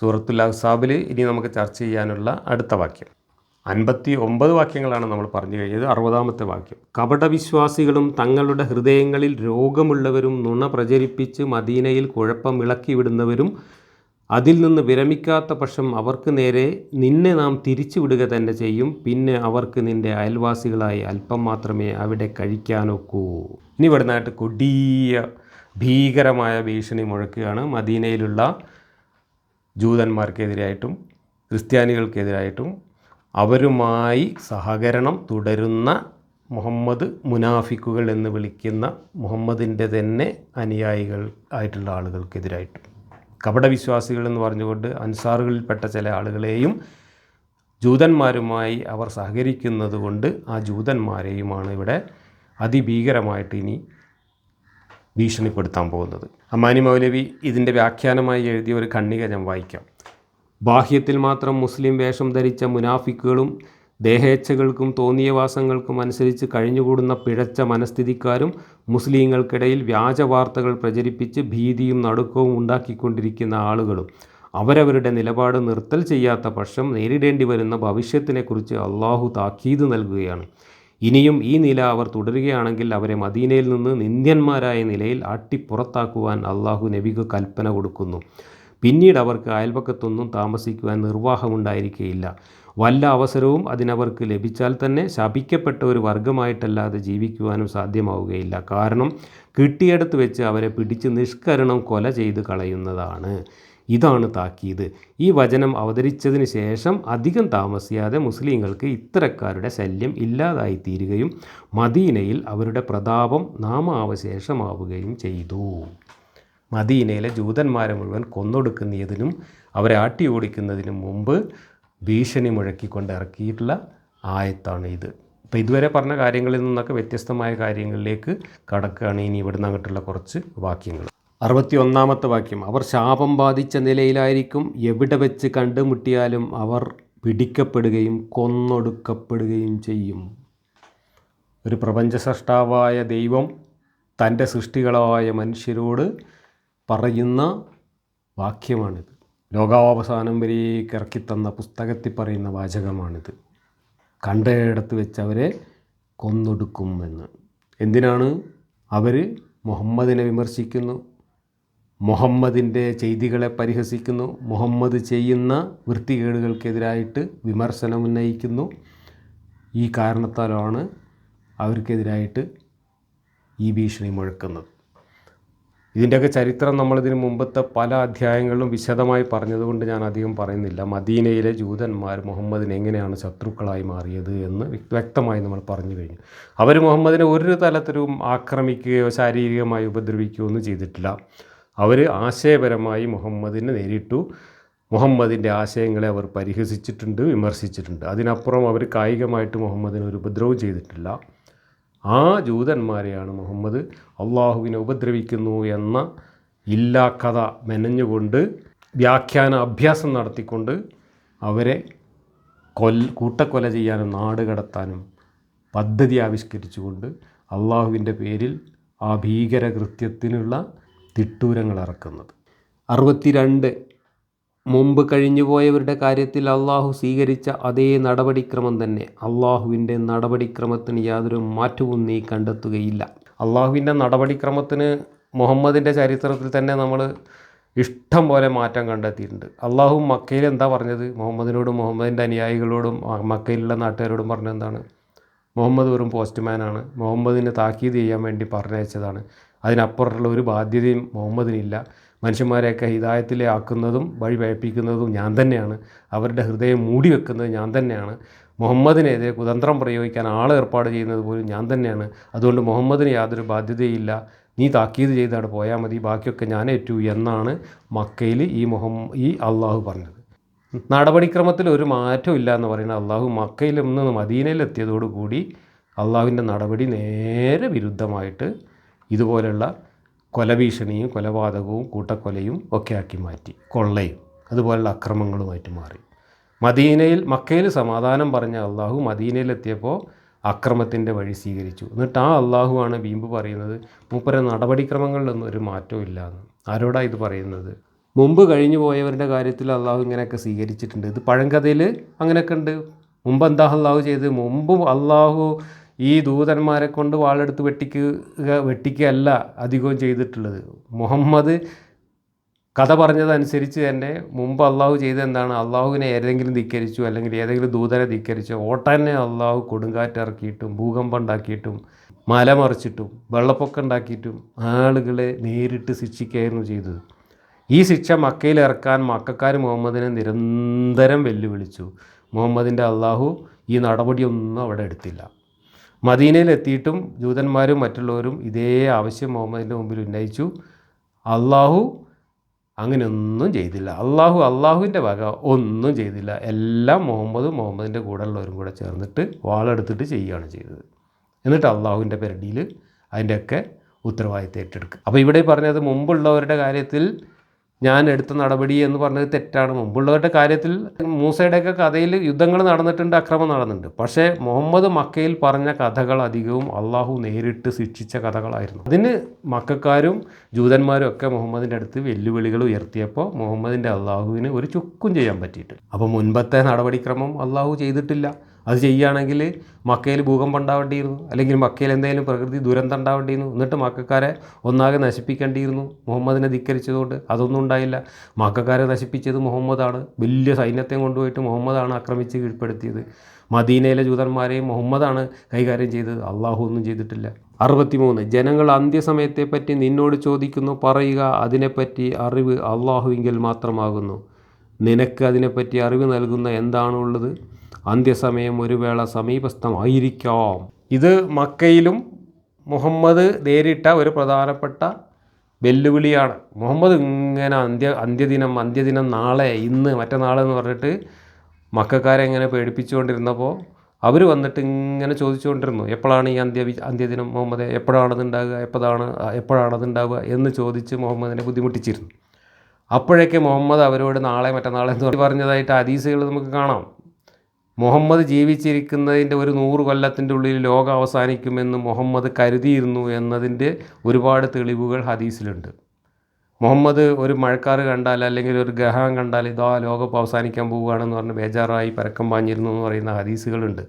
സൂറത്തുൽ അഹ്സാബിൽ ഇനി നമുക്ക് ചർച്ച ചെയ്യാനുള്ള അടുത്ത വാക്യം. അൻപത്തി ഒമ്പത് വാക്യങ്ങളാണ് നമ്മൾ പറഞ്ഞു കഴിഞ്ഞത് അറുപതാമത്തെ വാക്യം. കപടവിശ്വാസികളും തങ്ങളുടെ ഹൃദയങ്ങളിൽ രോഗമുള്ളവരും നുണ പ്രചരിപ്പിച്ച് മദീനയിൽ കുഴപ്പം ഇളക്കിവിടുന്നവരും അതിൽ നിന്ന് വിരമിക്കാത്ത പക്ഷം അവർക്ക് നേരെ നിന്നെ നാം തിരിച്ചുവിടുക തന്നെ ചെയ്യും പിന്നെ അവർക്ക് നിന്റെ അയൽവാസികളായി അല്പം മാത്രമേ അവിടെ കഴിക്കാനൊക്കൂ. ഇനി ഇവിടുന്നായിട്ട് കൊടിയ ഭീകരമായ ഭീഷണി മുഴക്കുകയാണ് മദീനയിലുള്ള ജൂതന്മാർക്കെതിരായിട്ടും ക്രിസ്ത്യാനികൾക്കെതിരായിട്ടും അവരുമായി സഹകരണം തുടരുന്ന മുഹമ്മദ് മുനാഫിക്കുകൾ എന്ന് വിളിക്കുന്ന മുഹമ്മദിന്റെ തന്നെ അനുയായികൾ ആയിട്ടുള്ള ആളുകൾക്കെതിരായിട്ടും. കപടവിശ്വാസികൾ എന്ന് പറഞ്ഞുകൊണ്ട് അൻസാറുകളിൽപ്പെട്ട ചില ആളുകളെയും ജൂതന്മാരുമായി അവർ സഹകരിക്കുന്നത് കൊണ്ട് ആ ജൂതന്മാരെയുമാണ് ഇവിടെ അതിഭീകരമായിട്ട് ഇനി ഭീഷണിപ്പെടുത്താൻ പോകുന്നത്. അമാനി മൗലവി ഇതിന്റെ വ്യാഖ്യാനമായി എഴുതിയ ഒരു ഖണ്ണിക ഞാൻ വായിക്കാം. ബാഹ്യത്തിൽ മാത്രം മുസ്ലിം വേഷം ധരിച്ച മുനാഫിക്കുകളും ദേഹേച്ഛകൾക്കും തോന്നിയവാസങ്ങൾക്കും അനുസരിച്ച് കഴിഞ്ഞുകൂടുന്ന പിഴച്ച മനസ്ഥിതിക്കാരും മുസ്ലിങ്ങൾക്കിടയിൽ വ്യാജ വാർത്തകൾ പ്രചരിപ്പിച്ച് ഭീതിയും നടുക്കവും ഉണ്ടാക്കിക്കൊണ്ടിരിക്കുന്ന ആളുകളും അവരവരുടെ നിലപാട് നിർത്തൽ ചെയ്യാത്ത പക്ഷം നേരിടേണ്ടി വരുന്ന ഭവിഷ്യത്തിനെക്കുറിച്ച് അള്ളാഹു താക്കീത് നൽകുകയാണ്. ഇനിയും ഈ നില അവർ തുടരുകയാണെങ്കിൽ അവരെ മദീനയിൽ നിന്ന് നിന്ദ്യന്മാരായ നിലയിൽ ആട്ടിപ്പുറത്താക്കുവാൻ അള്ളാഹു നബിക്ക് കൽപ്പന കൊടുക്കുന്നു. പിന്നീട് അവർക്ക് അയൽപക്കത്തൊന്നും താമസിക്കുവാൻ നിർവാഹമുണ്ടായിരിക്കുകയില്ല വല്ല അവസരവും അതിനവർക്ക് ലഭിച്ചാൽ തന്നെ ശപിക്കപ്പെട്ട ഒരു വർഗമായിട്ടല്ലാതെ ജീവിക്കുവാനും സാധ്യമാവുകയില്ല. കാരണം കിട്ടിയെടുത്ത് വെച്ച് അവരെ പിടിച്ച് നിഷ്കരണം കൊല ചെയ്ത് കളയുന്നതാണ്. ഇതാണ് താക്കീത്. ഈ വചനം അവതരിച്ചതിന് ശേഷം അധികം താമസിയാതെ മുസ്ലിങ്ങൾക്ക് ഇത്തരക്കാരുടെ ശല്യം ഇല്ലാതായി തീരുകയും മദീനയിൽ അവരുടെ പ്രതാപം നാമാവശേഷമാവുകയും ചെയ്തു. മദീനയിലെ ജൂതന്മാരെ മുഴുവൻ കൊന്നൊടുക്കുന്നതിനും അവരെ ആട്ടി ഓടിക്കുന്നതിനും മുമ്പ് ഭീഷണി മുഴക്കിക്കൊണ്ട് ഇറക്കിയിട്ടുള്ള ആയത്താണ് ഇത്. അപ്പോൾ ഇതുവരെ പറഞ്ഞ കാര്യങ്ങളിൽ നിന്നൊക്കെ വ്യത്യസ്തമായ കാര്യങ്ങളിലേക്ക് കടക്കുകയാണ്. ഇനി ഇവിടുന്ന് അങ്ങോട്ടുള്ള കുറച്ച് വാക്യങ്ങൾ. അറുപത്തി ഒന്നാമത്തെ വാക്യം അവർ ശാപം ബാധിച്ച നിലയിലായിരിക്കും. എവിടെ വെച്ച് കണ്ടുമുട്ടിയാലും അവർ പിടിക്കപ്പെടുകയും കൊന്നൊടുക്കപ്പെടുകയും ചെയ്യും. ഒരു പ്രപഞ്ചസൃഷ്ടാവായ ദൈവം തന്റെ സൃഷ്ടികളായ മനുഷ്യരോട് പറയുന്ന വാക്യമാണിത്. ലോകാവസാനം വരേക്ക് ഇറക്കിത്തന്ന പുസ്തകത്തിൽ പറയുന്ന വാചകമാണിത്. കണ്ടയിടത്ത് വെച്ച് അവരെ കൊന്നൊടുക്കും എന്ന് എന്തിനാണ്? അവർ മുഹമ്മദിനെ വിമർശിക്കുന്നു. മുഹമ്മദിന്റെ ചെയ്തികളെ പരിഹസിക്കുന്നു. മുഹമ്മദ് ചെയ്യുന്ന വൃത്തികേടുകൾക്കെതിരായിട്ട് വിമർശനം ഉന്നയിക്കുന്നു. ഈ കാരണത്താലാണ് അവർക്കെതിരായിട്ട് ഈ ഭീഷണി മുഴക്കുന്നത്. ഇതിന്റെയൊക്കെ ചരിത്രം നമ്മളിതിന് മുമ്പത്തെ പല അധ്യായങ്ങളിലും വിശദമായി പറഞ്ഞതുകൊണ്ട് ഞാൻ അധികം പറയുന്നില്ല. മദീനയിലെ ജൂതന്മാർ മുഹമ്മദിനെ എങ്ങനെയാണ് ശത്രുക്കളായി മാറിയത് എന്ന് വ്യക്തമായി നമ്മൾ പറഞ്ഞു കഴിഞ്ഞു. അവർ മുഹമ്മദിനെ ഒരു തലത്തിലും ആക്രമിക്കുകയോ ശാരീരികമായി ഉപദ്രവിക്കുകയോ ഒന്നും ചെയ്തിട്ടില്ല. അവർ ആശയപരമായി മുഹമ്മദിനെ നേരിട്ടു. മുഹമ്മദിന്റെ ആശയങ്ങളെ അവർ പരിഹസിച്ചിട്ടുണ്ട് വിമർശിച്ചിട്ടുണ്ട്. അതിനപ്പുറം അവർ കായികമായിട്ട് മുഹമ്മദിനെ ഒരു ഉപദ്രവം ചെയ്തിട്ടില്ല. ആ ജൂതന്മാരെയാണ് മുഹമ്മദ് അള്ളാഹുവിനെ ഉപദ്രവിക്കുന്നു എന്ന ഇല്ലാ കഥ മെനഞ്ഞുകൊണ്ട് വ്യാഖ്യാന അഭ്യാസം നടത്തിക്കൊണ്ട് അവരെ കൊൽ കൂട്ടക്കൊല ചെയ്യാനും നാട് കടത്താനും പദ്ധതി ആവിഷ്കരിച്ചുകൊണ്ട് അള്ളാഹുവിന്റെ പേരിൽ ആ ഭീകരകൃത്യത്തിനുള്ള തിട്ടൂരങ്ങൾ ഇറക്കുന്നത് അറുപത്തിരണ്ട് മുമ്പ് കഴിഞ്ഞുപോയവരുടെ കാര്യത്തിൽ അള്ളാഹു സ്വീകരിച്ച അതേ നടപടിക്രമം തന്നെ അള്ളാഹുവിന്റെ നടപടിക്രമത്തിന് യാതൊരു മാറ്റവും നീ കണ്ടെത്തുകയില്ല. അള്ളാഹുവിന്റെ നടപടിക്രമത്തിന് മുഹമ്മദിന്റെ ചരിത്രത്തിൽ തന്നെ നമ്മൾ ഇഷ്ടം പോലെ മാറ്റം കണ്ടെത്തിയിട്ടുണ്ട്. അള്ളാഹു മക്കയിൽ എന്താ പറഞ്ഞത്? മുഹമ്മദിനോടും മുഹമ്മദിന്റെ അനുയായികളോടും മക്കയിലുള്ള നാട്ടുകാരോടും പറഞ്ഞെന്താണ് മുഹമ്മദ് വെറും പോസ്റ്റ്മാനാണ്. മുഹമ്മദിനെ താക്കീത് ചെയ്യാൻ വേണ്ടി പറഞ്ഞയച്ചതാണ്. അതിനപ്പുറമുള്ള ഒരു ബാധ്യതയും മുഹമ്മദിനില്ല. മനുഷ്യന്മാരെയൊക്കെ ഹിതായത്തിലെ ആക്കുന്നതും വഴി വയപ്പിക്കുന്നതും ഞാൻ തന്നെയാണ്. അവരുടെ ഹൃദയം മൂടി വെക്കുന്നത് ഞാൻ തന്നെയാണ്. മുഹമ്മദിനെതിരെ കുതന്ത്രം പ്രയോഗിക്കാൻ ആൾ ഏർപ്പാട് ചെയ്യുന്നത് പോലും ഞാൻ തന്നെയാണ്. അതുകൊണ്ട് മുഹമ്മദിന് യാതൊരു ബാധ്യതയില്ല. നീ താക്കീത് ചെയ്താണ് പോയാൽ മതി. ബാക്കിയൊക്കെ ഞാൻ ഏറ്റു എന്നാണ് മക്കയിൽ ഈ മുഹമ്മ ഈ അള്ളാഹു പറഞ്ഞത്. നടപടിക്രമത്തിൽ ഒരു മാറ്റവും ഇല്ല എന്ന് പറയുന്ന അള്ളാഹു മക്കയിൽ നിന്ന് മദീനയിലെത്തിയതോടുകൂടി അള്ളാഹുവിന്റെ നടപടി നേരെ വിരുദ്ധമായിട്ട് ഇതുപോലെയുള്ള കൊലഭീഷണിയും കൊലപാതകവും കൂട്ടക്കൊലയും ഒക്കെ ആക്കി മാറ്റി കൊള്ളയും അതുപോലുള്ള അക്രമങ്ങളുമായിട്ട് മാറി. മദീനയിൽ മക്കയിൽ സമാധാനം പറഞ്ഞ അള്ളാഹു മദീനയിലെത്തിയപ്പോൾ അക്രമത്തിന്റെ വഴി സ്വീകരിച്ചു. എന്നിട്ട് ആ അള്ളാഹുവാണ് വീമ്പ് പറയുന്നത് മൂപ്പരെ നടപടിക്രമങ്ങളിലൊന്നും ഒരു മാറ്റവും ഇല്ല എന്ന് ആരോടാ ഇത് പറയുന്നത്? മുമ്പ് കഴിഞ്ഞു പോയവരുടെ കാര്യത്തിൽ അള്ളാഹു ഇങ്ങനെയൊക്കെ സ്വീകരിച്ചിട്ടുണ്ട്. ഇത് പഴങ്കഥയിൽ അങ്ങനെയൊക്കെ ഉണ്ട്. മുമ്പ് എന്താ അള്ളാഹു ചെയ്ത് മുമ്പ് അള്ളാഹു ഈ ദൂതന്മാരെ കൊണ്ട് വാളെടുത്ത് വെട്ടിക്കുക വെട്ടിക്കുകയല്ല അധികവും ചെയ്തിട്ടുള്ളത്. മുഹമ്മദ് കഥ പറഞ്ഞതനുസരിച്ച് തന്നെ മുമ്പ് അള്ളാഹു ചെയ്ത എന്താണ്? അള്ളാഹുവിനെ ഏതെങ്കിലും ധിക്കരിച്ചു അല്ലെങ്കിൽ ഏതെങ്കിലും ദൂതനെ ധിക്കരിച്ചു ഓട്ടനെ അള്ളാഹു കൊടുങ്കാറ്റിറക്കിയിട്ടും ഭൂകമ്പം ഉണ്ടാക്കിയിട്ടും മലമറിച്ചിട്ടും വെള്ളപ്പൊക്കം ഉണ്ടാക്കിയിട്ടും ആളുകളെ നേരിട്ട് ശിക്ഷിക്കുകയായിരുന്നു ചെയ്തത്. ഈ ശിക്ഷ മക്കയിൽ ഇറക്കാൻ മക്കാർ മുഹമ്മദിനെ നിരന്തരം വെല്ലുവിളിച്ചു. മുഹമ്മദിന്റെ അള്ളാഹു ഈ നടപടിയൊന്നും അവിടെ എടുത്തില്ല. മദീനയിലെത്തിയിട്ടും ജൂതന്മാരും മറ്റുള്ളവരും ഇതേ ആവശ്യം മുഹമ്മദിന്റെ മുമ്പിൽ ഉന്നയിച്ചു. അള്ളാഹു അങ്ങനെയൊന്നും ചെയ്തില്ല. അള്ളാഹു അള്ളാഹുവിന്റെ വക ഒന്നും ചെയ്തില്ല. എല്ലാം മുഹമ്മദും മുഹമ്മദിന്റെ കൂടെയുള്ളവരും കൂടെ ചേർന്നിട്ട് വാളെടുത്തിട്ട് ചെയ്യുകയാണ് ചെയ്തത്. എന്നിട്ട് അള്ളാഹുവിന്റെ പെരടിയിൽ അതിന്റെയൊക്കെ ഉത്തരവാദിത്തം ഏറ്റെടുക്കുക. അപ്പോൾ ഇവിടെ പറഞ്ഞത് മുമ്പുള്ളവരുടെ കാര്യത്തിൽ ഞാൻ എടുത്ത നടപടി എന്ന് പറഞ്ഞത് തെറ്റാണ്. മുമ്പുള്ളവരുടെ കാര്യത്തിൽ മൂസയുടെയൊക്കെ കഥയിൽ യുദ്ധങ്ങൾ നടന്നിട്ടുണ്ട് അക്രമം നടന്നിട്ടുണ്ട്. പക്ഷേ മുഹമ്മദ് മക്കയിൽ പറഞ്ഞ കഥകൾ അധികവും അള്ളാഹു നേരിട്ട് ശിക്ഷിച്ച കഥകളായിരുന്നു. അതിന് മക്കാരും ജൂതന്മാരും ഒക്കെ മുഹമ്മദിന്റെ അടുത്ത് വെല്ലുവിളികൾ ഉയർത്തിയപ്പോൾ മുഹമ്മദിന്റെ അള്ളാഹുവിന് ഒരു ചുക്കും ചെയ്യാൻ പറ്റിയിട്ട് അപ്പോൾ മുൻപത്തെ നടപടിക്രമം അള്ളാഹു ചെയ്തിട്ടില്ല. അത് ചെയ്യുകയാണെങ്കിൽ മക്കയിൽ ഭൂകമ്പം ഉണ്ടാവേണ്ടിയിരുന്നു. അല്ലെങ്കിൽ മക്കയിൽ എന്തെങ്കിലും പ്രകൃതി ദുരന്തം ഉണ്ടാവേണ്ടിയിരുന്നു. എന്നിട്ട് മക്കാരെ ഒന്നാകെ നശിപ്പിക്കേണ്ടിയിരുന്നു. മുഹമ്മദിനെ ധിക്കരിച്ചതുകൊണ്ട് അതൊന്നും ഉണ്ടായില്ല. മക്കാരെ നശിപ്പിച്ചത് മുഹമ്മദാണ്. വലിയ സൈന്യത്തെ കൊണ്ടുപോയിട്ട് മുഹമ്മദാണ് ആക്രമിച്ച് കീഴ്പ്പെടുത്തിയത്. മദീനയിലെ ജൂതന്മാരെയും മുഹമ്മദാണ് കൈകാര്യം ചെയ്തത്. അള്ളാഹു ഒന്നും ചെയ്തിട്ടില്ല. അറുപത്തിമൂന്ന്. ജനങ്ങൾ അന്ത്യസമയത്തെപ്പറ്റി നിന്നോട് ചോദിക്കുന്നു. പറയുക അതിനെപ്പറ്റി അറിവ് അള്ളാഹുവിങ്കിൽ മാത്രമാകുന്നു. നിനക്ക് അതിനെപ്പറ്റി അറിവ് നൽകുന്ന എന്താണുള്ളത്? അന്ത്യസമയം ഒരു വേള സമീപസ്ഥമായിരിക്കാം. ഇത് മക്കയിലും മുഹമ്മദ് നേരിട്ട ഒരു പ്രധാനപ്പെട്ട വെല്ലുവിളിയാണ്. മുഹമ്മദ് ഇങ്ങനെ അന്ത്യ അന്ത്യദിനം അന്ത്യദിനം നാളെ ഇന്ന് മറ്റന്നാൾ എന്ന് പറഞ്ഞിട്ട് മക്കാരെ ഇങ്ങനെ പേടിപ്പിച്ചുകൊണ്ടിരുന്നപ്പോൾ അവർ വന്നിട്ട് ഇങ്ങനെ ചോദിച്ചുകൊണ്ടിരുന്നു. എപ്പോഴാണ് ഈ അന്ത്യ അന്ത്യദിനം മുഹമ്മദ്? എപ്പോഴാണത് ഉണ്ടാകുക എപ്പോഴാണ് എപ്പോഴാണത് ഉണ്ടാവുക എന്ന് ചോദിച്ച് മുഹമ്മദിനെ ബുദ്ധിമുട്ടിച്ചിരുന്നു. അപ്പോഴേക്ക് മുഹമ്മദ് അവരോട് നാളെ മറ്റന്നാളെ എന്ന് പറഞ്ഞതായിട്ട് ഹദീസുകൾ നമുക്ക് കാണാം. മുഹമ്മദ് ജീവിച്ചിരിക്കുന്നതിന്റെ ഒരു നൂറ് കൊല്ലത്തിന്റെ ഉള്ളിൽ ലോകം അവസാനിക്കുമെന്ന് മുഹമ്മദ് കരുതിയിരുന്നു എന്നതിന്റെ ഒരുപാട് തെളിവുകൾ ഹദീസിലുണ്ട്. മുഹമ്മദ് ഒരു മഴക്കാറ് കണ്ടാൽ അല്ലെങ്കിൽ ഒരു ഗ്രഹം കണ്ടാൽ ഇതാ ലോകം അവസാനിക്കാൻ പോവുകയാണെന്ന് പറഞ്ഞ് ബേജാറായി പരക്കം പാഞ്ഞിരുന്നു എന്ന് പറയുന്ന ഹദീസുകളുണ്ട്.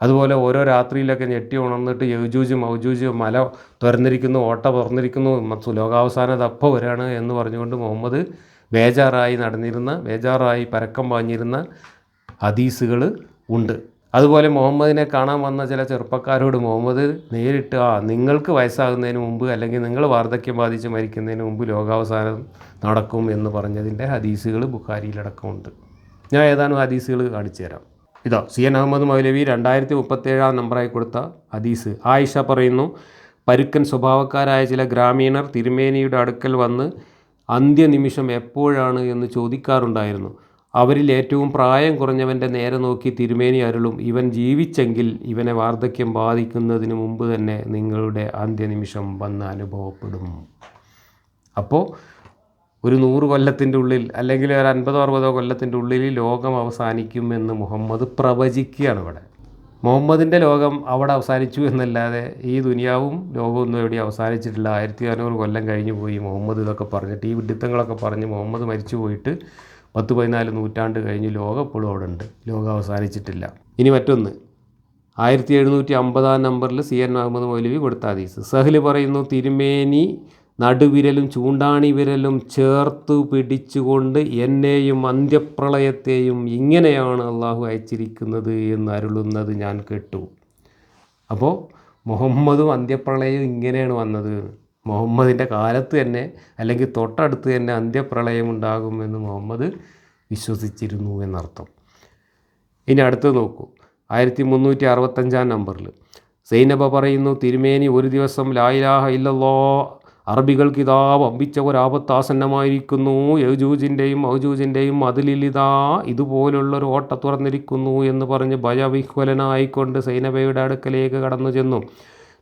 അതുപോലെ ഓരോ രാത്രിയിലൊക്കെ ഞെട്ടി ഉണർന്നിട്ട് യൗജൂജ് മൗജൂജ് മല തുറന്നിരിക്കുന്നു ഓട്ട തുറന്നിരിക്കുന്നു ലോകാവസാനം തപ്പ വരാണ് എന്ന് പറഞ്ഞുകൊണ്ട് മുഹമ്മദ് ബേജാറായി നടന്നിരുന്ന ബേജാറായി പരക്കം പാഞ്ഞിരുന്ന ഹദീസുകൾ ഉണ്ട്. അതുപോലെ മുഹമ്മദിനെ കാണാൻ വന്ന ചില ചെറുപ്പക്കാരോട് മുഹമ്മദ് നേരിട്ട് ആ നിങ്ങൾക്ക് വയസ്സാകുന്നതിന് മുമ്പ് അല്ലെങ്കിൽ നിങ്ങൾ വാർദ്ധക്യം ബാധിച്ച് മരിക്കുന്നതിന് മുമ്പ് ലോകാവസാനം നടക്കും എന്ന് പറഞ്ഞതിന്റെ ഹദീസുകൾ ബുഖാരിയിലടക്കമുണ്ട്. ഞാൻ ഏതാനും ഹദീസുകൾ കാണിച്ചു തരാം. ഇതാ സി എൻ അഹമ്മദ് മൗലവി രണ്ടായിരത്തി മുപ്പത്തേഴാം നമ്പറായി കൊടുത്ത ഹദീസ്. ആയിഷ പറയുന്നു പരുക്കൻ സ്വഭാവക്കാരായ ചില ഗ്രാമീണർ തിരുമേനിയുടെ അടുക്കൽ വന്ന് അന്ത്യനിമിഷം എപ്പോഴാണ്? എന്ന് ചോദിക്കാറുണ്ടായിരുന്നു. അവരിൽ ഏറ്റവും പ്രായം കുറഞ്ഞവന്റെ നേരെ നോക്കി തിരുമേനി അരുളും. ഇവൻ ജീവിച്ചെങ്കിൽ ഇവനെ വാർദ്ധക്യം ബാധിക്കുന്നതിന് മുമ്പ് തന്നെ നിങ്ങളുടെ അന്ത്യനിമിഷം വന്ന് അനുഭവപ്പെടും. അപ്പോൾ ഒരു നൂറ് കൊല്ലത്തിന്റെ ഉള്ളിൽ അല്ലെങ്കിൽ ഒരു അൻപതോ അറുപതോ കൊല്ലത്തിന്റെ ഉള്ളിൽ ലോകം അവസാനിക്കുമെന്ന് മുഹമ്മദ് പ്രവചിക്കുകയാണ് ഇവിടെ. മുഹമ്മദിന്റെ ലോകം അവിടെ അവസാനിച്ചു എന്നല്ലാതെ ഈ ദുനിയാവും ലോകമൊന്നും എവിടെയും അവസാനിച്ചിട്ടില്ല. ആയിരത്തി അറുന്നൂറ് കൊല്ലം കഴിഞ്ഞു പോയി മുഹമ്മദ് ഇതൊക്കെ പറഞ്ഞിട്ട് ഈ വിഡിത്തങ്ങളൊക്കെ പറഞ്ഞ് മുഹമ്മദ് മരിച്ചു പോയിട്ട് പത്ത് പതിനാല് നൂറ്റാണ്ട് കഴിഞ്ഞ് ലോകം ഇപ്പോഴും അവിടെ ഉണ്ട് ലോകം അവസാനിച്ചിട്ടില്ല. ഇനി മറ്റൊന്ന്. ആയിരത്തി എഴുന്നൂറ്റി അമ്പതാം നമ്പറിൽ സി എൻ മുഹമ്മദ് മൗലവി കൊടുത്ത ഹദീസ്. സഹൽ പറയുന്നു തിരുമേനി നടുവിരലും ചൂണ്ടാണി വിരലും ചേർത്ത് പിടിച്ചുകൊണ്ട് എന്നെയും അന്ത്യപ്രളയത്തെയും ഇങ്ങനെയാണ് അള്ളാഹു അയച്ചിരിക്കുന്നത് എന്ന് അരുളുന്നത് ഞാൻ കേട്ടു. അപ്പോൾ മുഹമ്മദും അന്ത്യപ്രളയവും ഇങ്ങനെയാണ് വന്നത്. മുഹമ്മദിന്റെ കാലത്ത് തന്നെ അല്ലെങ്കിൽ തൊട്ടടുത്ത് തന്നെ അന്ത്യപ്രളയം ഉണ്ടാകുമെന്ന് മുഹമ്മദ് വിശ്വസിച്ചിരുന്നു എന്നർത്ഥം. ഇനി അടുത്ത് നോക്കൂ. ആയിരത്തി മുന്നൂറ്റി അറുപത്തഞ്ചാം നമ്പറിൽ. സൈനബ പറയുന്നു തിരുമേനി ഒരു ദിവസം ലായിലാഹ ഇല്ലല്ലോ അറബികൾക്ക് ഇതാ വമ്പിച്ച ഒരാപത്താസന്നമായിരിക്കുന്നു യജൂജിന്റെയും ഔജൂജിന്റെയും മതിലിലിതാ ഇതുപോലുള്ളൊരു ഓട്ട തുറന്നിരിക്കുന്നു എന്ന് പറഞ്ഞ് ഭയവിഹ്വലനായിക്കൊണ്ട് സൈനബയുടെ അടുക്കലേക്ക് കടന്നു ചെന്നു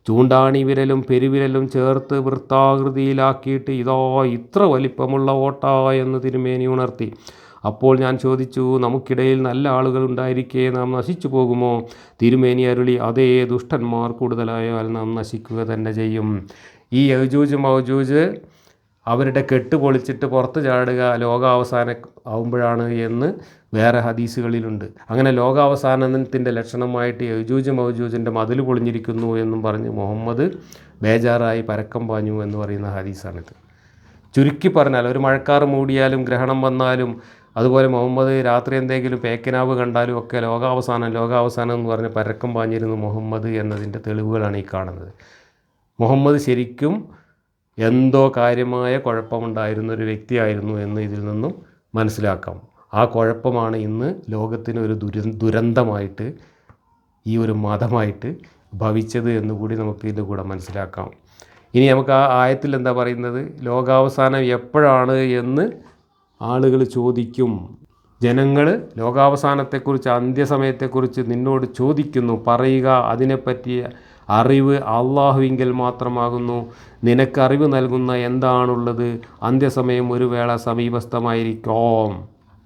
ചൂണ്ടാണി വിരലും പെരുവിരലും ചേർത്ത് വൃത്താകൃതിയിലാക്കിയിട്ട് ഇതാ ഇത്ര വലിപ്പമുള്ള ഓട്ട എന്ന് തിരുമേനി ഉണർത്തി. അപ്പോൾ ഞാൻ ചോദിച്ചു നമുക്കിടയിൽ നല്ല ആളുകൾ ഉണ്ടായിരിക്കെ നാം നശിച്ചു പോകുമോ? തിരുമേനി അരുളി അതേ ദുഷ്ടന്മാർ കൂടുതലായാൽ നാം നശിക്കുക തന്നെ ചെയ്യും. ഈ യജൂജ് മൗജൂജ് അവരുടെ കെട്ട് പൊളിച്ചിട്ട് പുറത്ത് ചാടുക ലോകാവസാനം ആവുമ്പോഴാണ് എന്ന് വേറെ ഹദീസുകളിലുണ്ട്. അങ്ങനെ ലോകാവസാനത്തിന്റെ ലക്ഷണമായിട്ട് യജൂജ് മൗജൂജിന്റെ മതിൽ പൊളിഞ്ഞിരിക്കുന്നു എന്നും പറഞ്ഞ് മുഹമ്മദ് ബേജാറായി പരക്കം പാഞ്ഞു എന്ന് പറയുന്ന ഹദീസാണിത്. ചുരുക്കി പറഞ്ഞാൽ ഒരു മഴക്കാറ് മൂടിയാലും ഗ്രഹണം വന്നാലും അതുപോലെ മുഹമ്മദ് രാത്രി എന്തെങ്കിലും പേക്കനാവ് കണ്ടാലും ഒക്കെ ലോകാവസാനം ലോകാവസാനം എന്ന് പറഞ്ഞ് പരക്കം പാഞ്ഞിരുന്നു മുഹമ്മദ് എന്നതിന്റെ തെളിവുകളാണ് ഈ കാണുന്നത്. മുഹമ്മദ് ശരിക്കും എന്തോ കാര്യമായ കുഴപ്പമുണ്ടായിരുന്നൊരു വ്യക്തിയായിരുന്നു എന്ന് ഇതിൽ നിന്നും മനസ്സിലാക്കാം. ആ കുഴപ്പമാണ് ഇന്ന് ലോകത്തിന് ഒരു ദുര ദുരന്തമായിട്ട് ഈ ഒരു മതമായിട്ട് ഭവിച്ചത് എന്നുകൂടി നമുക്ക് ഇതിന്റെ കൂടെ മനസ്സിലാക്കാം. ഇനി നമുക്ക് ആ ആയത്തിൽ എന്താ പറയുന്നത്? ലോകാവസാനം എപ്പോഴാണ് എന്ന് ആളുകൾ ചോദിക്കും. ജനങ്ങൾ ലോകാവസാനത്തെക്കുറിച്ച് അന്ത്യസമയത്തെക്കുറിച്ച് നിന്നോട് ചോദിക്കുന്നു. പറയുക അതിനെപ്പറ്റി അറിവ് അള്ളാഹുവിങ്കിൽ മാത്രമാകുന്നു. നിനക്ക് അറിവ് നൽകുന്ന എന്താണുള്ളത്? അന്ത്യസമയം ഒരു വേള സമീപസ്ഥമായിരിക്കോം.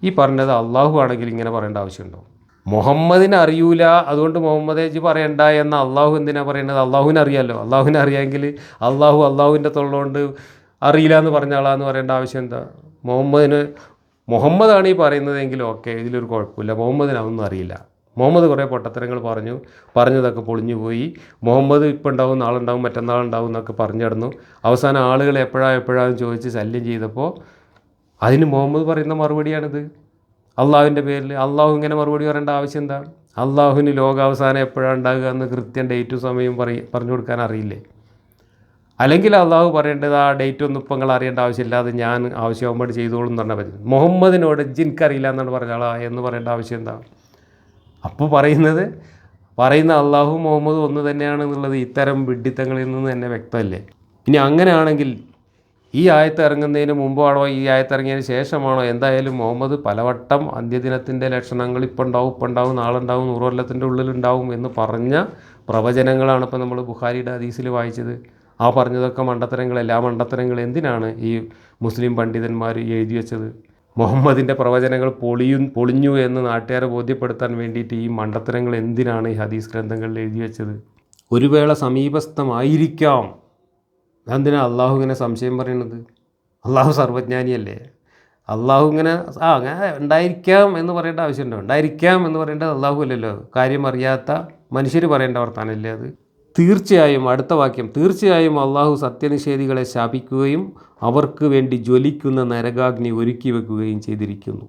ഈ പറഞ്ഞത് അള്ളാഹു ആണെങ്കിൽ ഇങ്ങനെ പറയേണ്ട ആവശ്യമുണ്ടോ? മുഹമ്മദിനെ അറിയൂല അതുകൊണ്ട് മുഹമ്മദ് മുഹമ്മദേജി പറയണ്ട എന്ന അള്ളാഹു എന്തിനാണ് പറയുന്നത്? അള്ളാഹുവിനെ അറിയാമല്ലോ അള്ളാഹുവിനെ അറിയാമെങ്കിൽ അള്ളാഹു അള്ളാഹുവിന്റെ തൊള്ളുകൊണ്ട് അറിയില്ല എന്ന് പറഞ്ഞ ആളാന്ന് പറയേണ്ട ആവശ്യം എന്താ? മുഹമ്മദിന് മുഹമ്മദാണ് ഈ പറയുന്നതെങ്കിൽ ഓക്കെ ഇതിലൊരു കുഴപ്പമില്ല. മുഹമ്മദിനൊന്നും അറിയില്ല. മുഹമ്മദ് കുറേ പൊട്ടത്തരങ്ങൾ പറഞ്ഞു പറഞ്ഞതൊക്കെ പൊളിഞ്ഞു പോയി. മുഹമ്മദ് ഇപ്പം ഉണ്ടാവും നാളുണ്ടാവും മറ്റന്നാളുണ്ടാവും എന്നൊക്കെ പറഞ്ഞു നടന്നു അവസാനം ആളുകൾ എപ്പോഴാണ് എപ്പോഴാന്ന് ചോദിച്ച് ശല്യം ചെയ്തപ്പോൾ അതിന് മുഹമ്മദ് പറയുന്ന മറുപടിയാണിത്. അള്ളാഹുവിന്റെ പേരിൽ അള്ളാഹു ഇങ്ങനെ മറുപടി പറയേണ്ട ആവശ്യം എന്താ? അള്ളാഹുവിന് ലോകാവസാനം എപ്പോഴാണ് ഉണ്ടാകുക എന്ന് കൃത്യം ഡേറ്റും സമയവും പറയ പറഞ്ഞു കൊടുക്കാൻ അറിയില്ലേ? അല്ലെങ്കിൽ അള്ളാഹു പറയേണ്ടത് ആ ഡേറ്റ് ഒന്നും ഇപ്പം നിങ്ങൾ അറിയേണ്ട ആവശ്യമില്ല അത് ഞാൻ ആവശ്യമാകുമ്പോൾ ചെയ്തോളും എന്ന് പറഞ്ഞാൽ പറ്റും മുഹമ്മദിനോട് ജിൻക്കറിയില്ല എന്നാണ് പറഞ്ഞാളാ എന്ന് പറയേണ്ട ആവശ്യം എന്താ? അപ്പോൾ പറയുന്നത് പറയുന്ന അള്ളാഹു മുഹമ്മദ് ഒന്ന് തന്നെയാണെന്നുള്ളത് ഇത്തരം വിഡ്ഢിത്തങ്ങളിൽ നിന്ന് തന്നെ വ്യക്തമല്ലേ? ഇനി അങ്ങനെയാണെങ്കിൽ ഈ ആയത്ത് ഇറങ്ങുന്നതിന് മുമ്പാണോ ഈ ആയത്ത് ഇറങ്ങിയതിന് ശേഷമാണോ? എന്തായാലും മുഹമ്മദ് പലവട്ടം അന്ത്യദിനത്തിന്റെ ലക്ഷണങ്ങൾ ഇപ്പം ഉണ്ടാവും ഇപ്പം ഉണ്ടാവും നാളെ ഉണ്ടാവും നൂറ് കൊല്ലത്തിന്റെ ഉള്ളിലുണ്ടാവും എന്ന് പറഞ്ഞ പ്രവചനങ്ങളാണ് ഇപ്പോൾ നമ്മൾ ബുഖാരിയുടെ ഹദീസിൽ വായിച്ചത്. ആ പറഞ്ഞതൊക്കെ മണ്ടത്തരങ്ങൾ എല്ലാ മണ്ടത്തരങ്ങൾ എന്തിനാണ് ഈ മുസ്ലിം പണ്ഡിതന്മാർ എഴുതി വെച്ചത്? മുഹമ്മദിന്റെ പ്രവചനങ്ങൾ പൊളിയും പൊളിഞ്ഞു എന്ന് നാട്ടുകാരെ ബോധ്യപ്പെടുത്താൻ വേണ്ടിയിട്ട് ഈ മണ്ടത്തരങ്ങൾ എന്തിനാണ് ഈ ഹദീസ് ഗ്രന്ഥങ്ങളിൽ എഴുതി വെച്ചത്? ഒരു വേള സമീപസ്ഥമായിരിക്കാം. എന്തിനാ അള്ളാഹു ഇങ്ങനെ സംശയം പറയണത്? അള്ളാഹു സർവജ്ഞാനിയല്ലേ? അള്ളാഹു ഇങ്ങനെ ആ അങ്ങനെ ഉണ്ടായിരിക്കാം എന്ന് പറയേണ്ട ആവശ്യമുണ്ടോ? ഉണ്ടായിരിക്കാം എന്ന് പറയേണ്ടത് അള്ളാഹു അല്ലല്ലോ. കാര്യം അറിയാത്ത മനുഷ്യർ പറയേണ്ട വർത്താനല്ലേ അത്? തീർച്ചയായും അടുത്ത വാക്യം തീർച്ചയായും അള്ളാഹു സത്യനിഷേധികളെ ശാപിക്കുകയും അവർക്ക് വേണ്ടി ജ്വലിക്കുന്ന നരകാഗ്നി ഒരുക്കി വെക്കുകയും ചെയ്തിരിക്കുന്നു.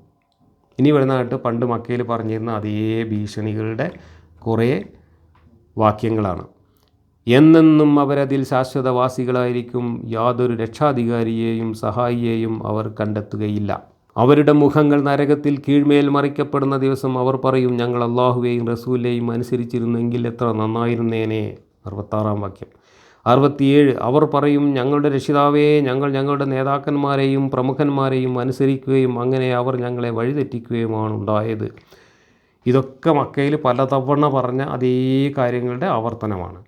ഇനി വരുന്നതായിട്ട് പണ്ട് മക്കയിൽ പറഞ്ഞിരുന്ന അതേ ഭീഷണികളുടെ കുറേ വാക്യങ്ങളാണ്. എന്നെന്നും അവരതിൽ ശാശ്വതവാസികളായിരിക്കും യാതൊരു രക്ഷാധികാരിയെയും സഹായിയെയും അവർ കണ്ടെത്തുകയില്ല. അവരുടെ മുഖങ്ങൾ നരകത്തിൽ കീഴ്മേൽ മറിക്കപ്പെടുന്ന ദിവസം അവർ പറയും ഞങ്ങൾ അള്ളാഹുവേയും റസൂലേയും അനുസരിച്ചിരുന്നെങ്കിൽ എത്ര നന്നായിരുന്നേനെ അറുപത്താറാം വാക്യം. അറുപത്തിയേഴ് അവർ പറയും ഞങ്ങളുടെ രക്ഷിതാവേ ഞങ്ങൾ ഞങ്ങളുടെ നേതാക്കന്മാരെയും പ്രമുഖന്മാരെയും അനുസരിക്കുകയും അങ്ങനെ അവർ ഞങ്ങളെ വഴിതെറ്റിക്കുകയുമാണ് ഉണ്ടായത് ഇതൊക്കെ മക്കയിൽ പലതവണ പറഞ്ഞ അതേ കാര്യങ്ങളുടെ ആവർത്തനമാണ്.